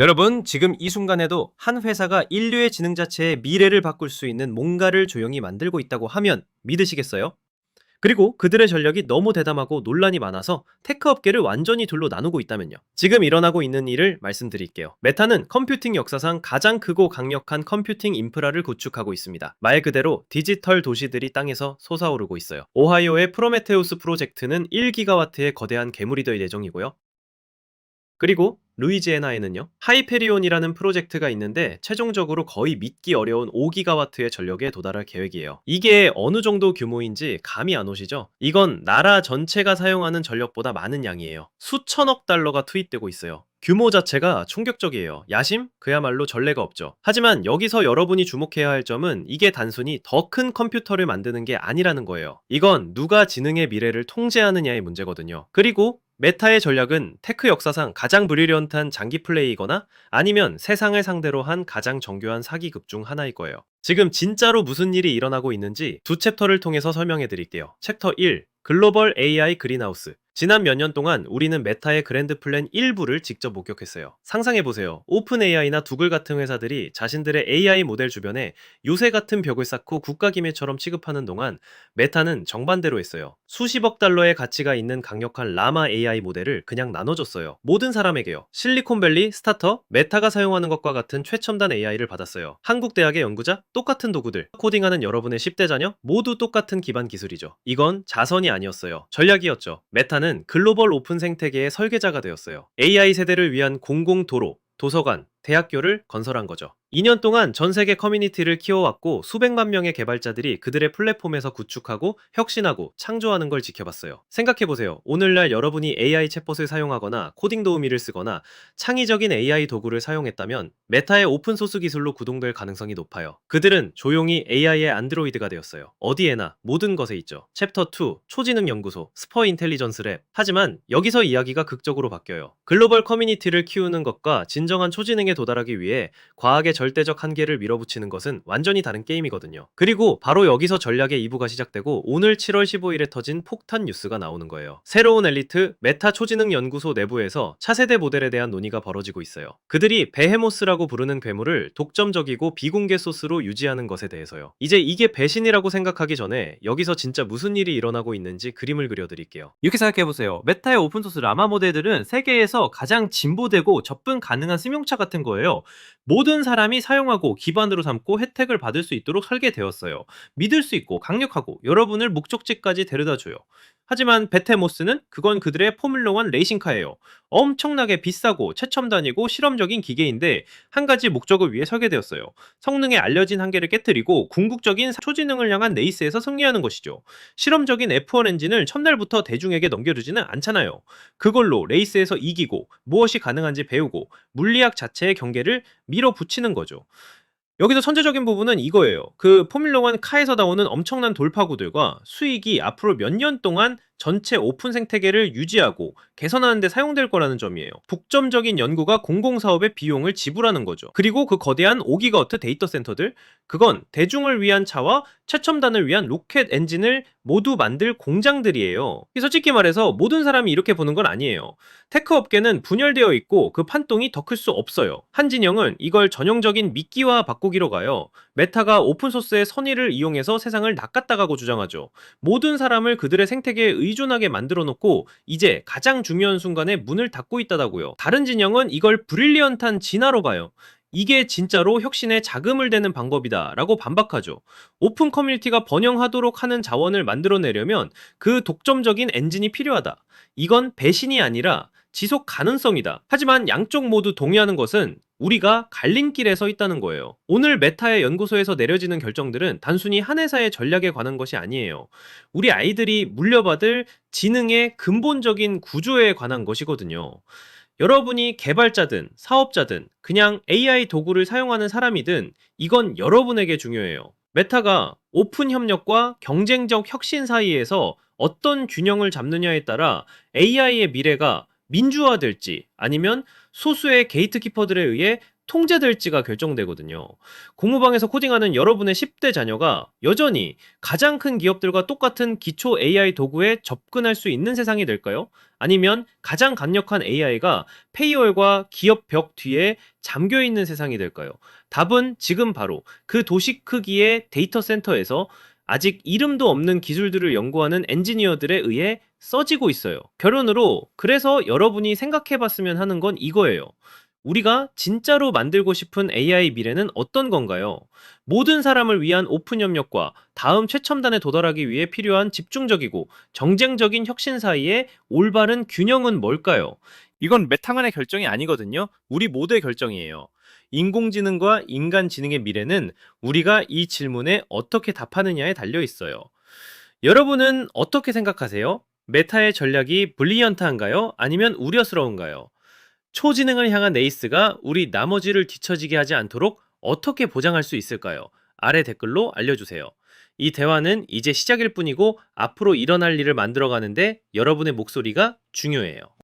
여러분, 지금 이 순간에도 한 회사가 인류의 지능 자체의 미래를 바꿀 수 있는 뭔가를 조용히 만들고 있다고 하면 믿으시겠어요? 그리고 그들의 전력이 너무 대담하고 논란이 많아서 테크 업계를 완전히 둘로 나누고 있다면요. 지금 일어나고 있는 일을 말씀드릴게요. 메타는 컴퓨팅 역사상 가장 크고 강력한 컴퓨팅 인프라를 구축하고 있습니다. 말 그대로 디지털 도시들이 땅에서 솟아오르고 있어요. 오하이오의 프로메테우스 프로젝트는 1기가와트의 거대한 괴물이 될 예정이고요. 그리고 루이지애나에는요 하이페리온이라는 프로젝트가 있는데 최종적으로 거의 믿기 어려운 5기가와트의 전력에 도달할 계획이에요. 이게 어느 정도 규모인지 감이 안 오시죠? 이건 나라 전체가 사용하는 전력보다 많은 양이에요. 수천억 달러가 투입되고 있어요. 규모 자체가 충격적이에요. 야심? 그야말로 전례가 없죠. 하지만 여기서 여러분이 주목해야 할 점은 이게 단순히 더 큰 컴퓨터를 만드는 게 아니라는 거예요. 이건 누가 지능의 미래를 통제하느냐의 문제거든요. 그리고 메타의 전략은 테크 역사상 가장 브리리언트한 장기 플레이거나 아니면 세상을 상대로 한 가장 정교한 사기극 중 하나일 거예요. 지금 진짜로 무슨 일이 일어나고 있는지 두 챕터를 통해서 설명해 드릴게요. 챕터 1. 글로벌 AI 그린하우스. 지난 몇 년 동안 우리는 메타의 그랜드 플랜 일부를 직접 목격했어요. 상상해보세요. 오픈 AI나 두글 같은 회사들이 자신들의 AI 모델 주변에 요새 같은 벽을 쌓고 국가기밀처럼 취급하는 동안 메타는 정반대로 했어요. 수십억 달러의 가치가 있는 강력한 라마 AI 모델을 그냥 나눠줬어요. 모든 사람에게요. 실리콘밸리, 스타터, 메타가 사용하는 것과 같은 최첨단 AI를 받았어요. 한국 대학의 연구자, 똑같은 도구들, 코딩하는 여러분의 10대 자녀, 모두 똑같은 기반 기술이죠. 이건 자선이 아니었어요. 전략이었죠. 메타는 글로벌 오픈 생태계의 설계자가 되었어요. AI 세대를 위한 공공 도로, 도서관, 대학교를 건설한 거죠. 2년 동안 전 세계 커뮤니티를 키워왔고 수백만 명의 개발자들이 그들의 플랫폼에서 구축하고 혁신하고 창조하는 걸 지켜봤어요. 생각해보세요. 오늘날 여러분이 AI 챗봇을 사용하거나 코딩 도우미를 쓰거나 창의적인 AI 도구를 사용했다면 메타의 오픈소스 기술로 구동될 가능성이 높아요. 그들은 조용히 AI의 안드로이드가 되었어요. 어디에나 모든 것에 있죠. 챕터 2 초지능 연구소 스퍼 인텔리전스 랩 하지만 여기서 이야기가 극적으로 바뀌어요. 글로벌 커뮤니티를 키우는 것과 진정한 초지능 에 도달하기 위해 과학의 절대적 한계를 밀어붙이는 것은 완전히 다른 게임이거든요. 그리고 바로 여기서 전략의 2부가 시작되고 오늘 7월 15일에 터진 폭탄 뉴스가 나오는 거예요. 새로운 엘리트 메타 초지능 연구소 내부에서 차세대 모델에 대한 논의가 벌어지고 있어요. 그들이 베헤모스라고 부르는 괴물을 독점적이고 비공개 소스로 유지하는 것에 대해서요. 이제 이게 배신이라고 생각하기 전에 여기서 진짜 무슨 일이 일어나고 있는지 그림을 그려드릴게요. 이렇게 생각해보세요. 메타의 오픈소스 라마 모델들은 세계에서 가장 진보되고 접근 가능한 승용차 같은 거예요. 모든 사람이 사용하고 기반으로 삼고 혜택을 받을 수 있도록 설계되었어요. 믿을 수 있고 강력하고 여러분을 목적지까지 데려다 줘요. 하지만 베테모스는 그건 그들의 포뮬러1 레이싱카예요. 엄청나게 비싸고 최첨단이고 실험적인 기계인데 한 가지 목적을 위해 설계되었어요. 성능의 알려진 한계를 깨뜨리고 궁극적인 초지능을 향한 레이스에서 승리하는 것이죠. 실험적인 F1 엔진을 첫날부터 대중에게 넘겨주지는 않잖아요. 그걸로 레이스에서 이기고 무엇이 가능한지 배우고 물리학 자체의 경계를 밀어붙이는 거죠. 여기서 선제적인 부분은 이거예요. 그 포뮬러 1 카에서 나오는 엄청난 돌파구들과 수익이 앞으로 몇 년 동안 전체 오픈 생태계를 유지하고 개선하는 데 사용될 거라는 점이에요. 북점적인 연구가 공공사업의 비용을 지불하는 거죠. 그리고 그 거대한 5기가워트 데이터 센터들, 그건 대중을 위한 차와 최첨단을 위한 로켓 엔진을 모두 만들 공장들이에요. 솔직히 말해서 모든 사람이 이렇게 보는 건 아니에요. 테크 업계는 분열되어 있고 그 판동이 더 클 수 없어요. 한 진영은 이걸 전형적인 미끼와 바꾸기로 가요. 메타가 오픈소스의 선의를 이용해서 세상을 낚았다가고 주장하죠. 모든 사람을 그들의 생태계에 의존하게 만들어 놓고 이제 가장 중요한 순간에 문을 닫고 있다다고요. 다른 진영은 이걸 브릴리언트한 진화로 봐요. 이게 진짜로 혁신에 자금을 대는 방법이다 라고 반박하죠. 오픈 커뮤니티가 번영하도록 하는 자원을 만들어내려면 그 독점적인 엔진이 필요하다. 이건 배신이 아니라 지속 가능성이다. 하지만 양쪽 모두 동의하는 것은 우리가 갈림길에 서 있다는 거예요. 오늘 메타의 연구소에서 내려지는 결정들은 단순히 한 회사의 전략에 관한 것이 아니에요. 우리 아이들이 물려받을 지능의 근본적인 구조에 관한 것이거든요. 여러분이 개발자든 사업자든 그냥 AI 도구를 사용하는 사람이든 이건 여러분에게 중요해요. 메타가 오픈 협력과 경쟁적 혁신 사이에서 어떤 균형을 잡느냐에 따라 AI의 미래가 민주화될지 아니면 소수의 게이트키퍼들에 의해 통제될지가 결정되거든요. 공무방에서 코딩하는 여러분의 10대 자녀가 여전히 가장 큰 기업들과 똑같은 기초 AI 도구에 접근할 수 있는 세상이 될까요? 아니면 가장 강력한 AI가 페이월과 기업 벽 뒤에 잠겨 있는 세상이 될까요? 답은 지금 바로 그 도시 크기의 데이터 센터에서 아직 이름도 없는 기술들을 연구하는 엔지니어들에 의해 써지고 있어요. 결론으로 그래서 여러분이 생각해 봤으면 하는 건 이거예요. 우리가 진짜로 만들고 싶은 AI 미래는 어떤 건가요? 모든 사람을 위한 오픈 협력과 다음 최첨단에 도달하기 위해 필요한 집중적이고 정쟁적인 혁신 사이의 올바른 균형은 뭘까요? 이건 메타만의 결정이 아니거든요. 우리 모두의 결정이에요. 인공지능과 인간 지능의 미래는 우리가 이 질문에 어떻게 답하느냐에 달려 있어요. 여러분은 어떻게 생각하세요? 메타의 전략이 블리언트한가요? 아니면 우려스러운가요? 초지능을 향한 레이스가 우리 나머지를 뒤처지게 하지 않도록 어떻게 보장할 수 있을까요? 아래 댓글로 알려주세요. 이 대화는 이제 시작일 뿐이고 앞으로 일어날 일을 만들어가는데 여러분의 목소리가 중요해요.